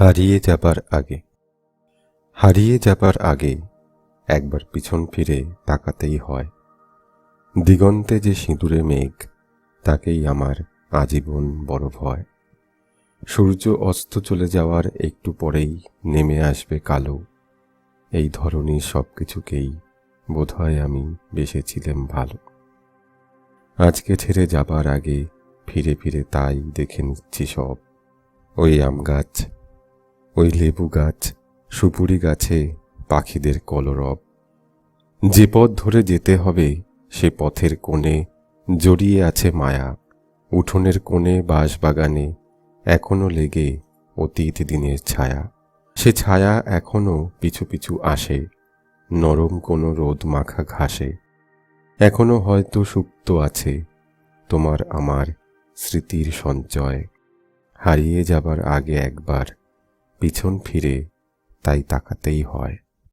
হারিয়ে যাবার আগে। হারিয়ে যাবার আগে একবার পিছন ফিরে তাকাতেই হয়। দিগন্তে যে সিঁদুরে মেঘ, তাকেই আমার আজীবন বড় ভয়। সূর্য অস্ত চলে যাওয়ার একটু পরেই নেমে আসবে কালো। এই ধরনের সব কিছুকেই বোধহয় আমি বেসেছিলাম ভালো। আজকে ছেড়ে যাবার আগে ফিরে ফিরে তাই দেখে নিচ্ছি সব। ওই আম গাছ ওই লেবু গাছ, সুপুরি গাছে পাখিদের কলরব। যে পথ ধরে যেতে হবে, সে পথের কোণে জড়িয়ে আছে মায়া। উঠোনের কোণে বাঁশবাগানে এখনও লেগে অতীত দিনের ছায়া। সে ছায়া এখনও পিছু পিছু আসে, নরম কোনো রোদ মাখা ঘাসে। এখনও হয়তো সুপ্ত আছে তোমার আমার স্মৃতির সঞ্চয়। হারিয়ে যাবার আগে একবার পিছন ফিরে তাই তাকাতেই হয়।